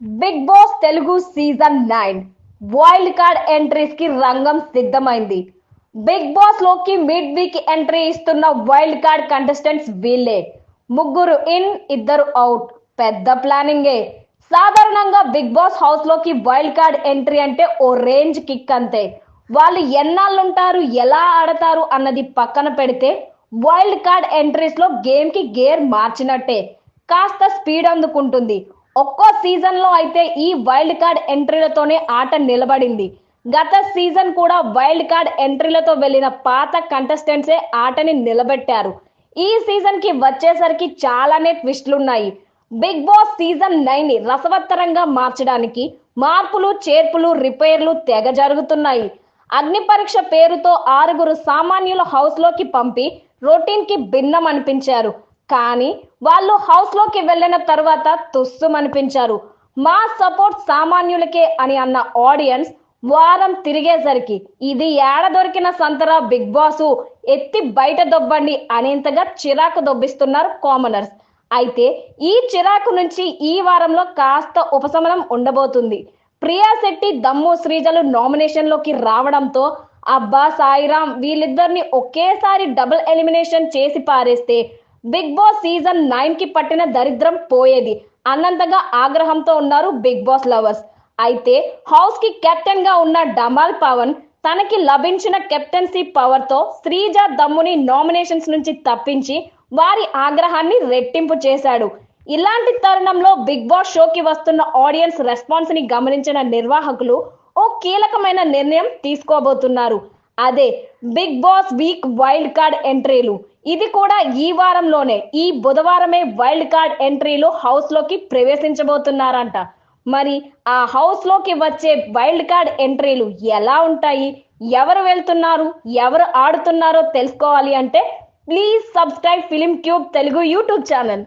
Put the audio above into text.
Big boss Telugu season nine wild card ఎంట్రీస్కి రంగం సిద్ధమైంది. Big బాస్లోకి మిడ్ వీక్ ఎంట్రీ ఇస్తున్న వైల్డ్ కార్డ్ కంటెస్టెంట్స్ వీళ్ళే. ముగ్గురు ఇన్ ఇద్దరు అవుట్. పెద్ద ప్లానింగే. సాధారణంగా బిగ్ బాస్ హౌస్లోకి వైల్డ్ కార్డ్ ఎంట్రీ అంటే ఓ రేంజ్ కిక్ అంతే. వాళ్ళు ఎన్నాళ్ళుంటారు ఎలా ఆడతారు అన్నది పక్కన పెడితే వైల్డ్ కార్డ్ ఎంట్రీస్లో గేమ్కి గేర్ మార్చినట్టే. కాస్త స్పీడ్ అందుకుంటుంది. ఒక్కో సీజన్లో అయితే ఈ వైల్డ్ కార్డ్ ఎంట్రీలతోనే ఆట నిలబడింది. గత సీజన్ కూడా వైల్డ్ కార్డ్ ఎంట్రీలతో వెళ్ళిన పాత కంటెస్టెంట్సే ఆటని నిలబెట్టారు. ఈ సీజన్కి వచ్చేసరికి చాలానే ట్విస్టులున్నాయి బిగ్ బాస్ సీజన్ నైన్ని రసవత్తరంగా మార్చడానికి మార్పులు చేర్పులు రిపేర్లు తెగ జరుగుతున్నాయి. అగ్ని పరీక్ష పేరుతో ఆరుగురు సామాన్యుల హౌస్లోకి పంపి రొటీన్కి భిన్నం అనిపించారు కానీ వాళ్ళు హౌస్లోకి వెళ్ళిన తర్వాత తుస్సుమనిపించారు. మా సపోర్ట్ సామాన్యులకే అని అన్న ఆడియన్స్ వారం తిరిగేసరికి ఇది ఏడ దొరికిన సంతరా బిగ్ బాసు? ఎత్తి బయట దొబ్బండి అనేంతగా చిరాకు దొబ్బిస్తున్నారు కామనర్స్ అయితే ఈ చిరాకు నుంచి ఈ వారంలో కాస్త ఉపశమనం ఉండబోతుంది. ప్రియా శెట్టి దమ్ము శ్రీజలు నామినేషన్లోకి రావడంతో అబ్బా సాయిరామ్ వీళ్ళిద్దరిని ఒకేసారి డబుల్ ఎలిమినేషన్ చేసి పారేస్తే బిగ్ బాస్ సీజన్ నైన్కి పట్టిన దరిద్రం పోయేది. అన్నంతగా ఆగ్రహంతో ఉన్నారు బిగ్ బాస్ లవర్స్. అయితే హౌస్కి కెప్టెన్గా ఉన్న డమాల్ పవన్ తనకి లభించిన కెప్టెన్సీ పవర్తో శ్రీజ దమ్ముని నామినేషన్స్ నుంచి తప్పించి వారి ఆగ్రహాన్ని రెట్టింపు చేశాడు. ఇలాంటి తరుణంలో బిగ్ బాస్ షోకి వస్తున్న ఆడియన్స్ రెస్పాన్స్ని గమనించిన నిర్వాహకులు ఓ కీలకమైన నిర్ణయం తీసుకోబోతున్నారు. అదే big boss week wild card ఎంట్రీలు. ఇది కూడా ఈ వారంలోనే ఈ బుధవారమే వైల్డ్ కార్డ్ ఎంట్రీలు హౌస్లోకి ప్రవేశించబోతున్నారంట. మరి ఆ హౌస్లోకి వచ్చే వైల్డ్ కార్డ్ ఎంట్రీలు ఎలా ఉంటాయి? ఎవరు వెళ్తున్నారు? ఎవరు ఆడుతున్నారో తెలుసుకోవాలి అంటే please subscribe film cube Telugu YouTube channel.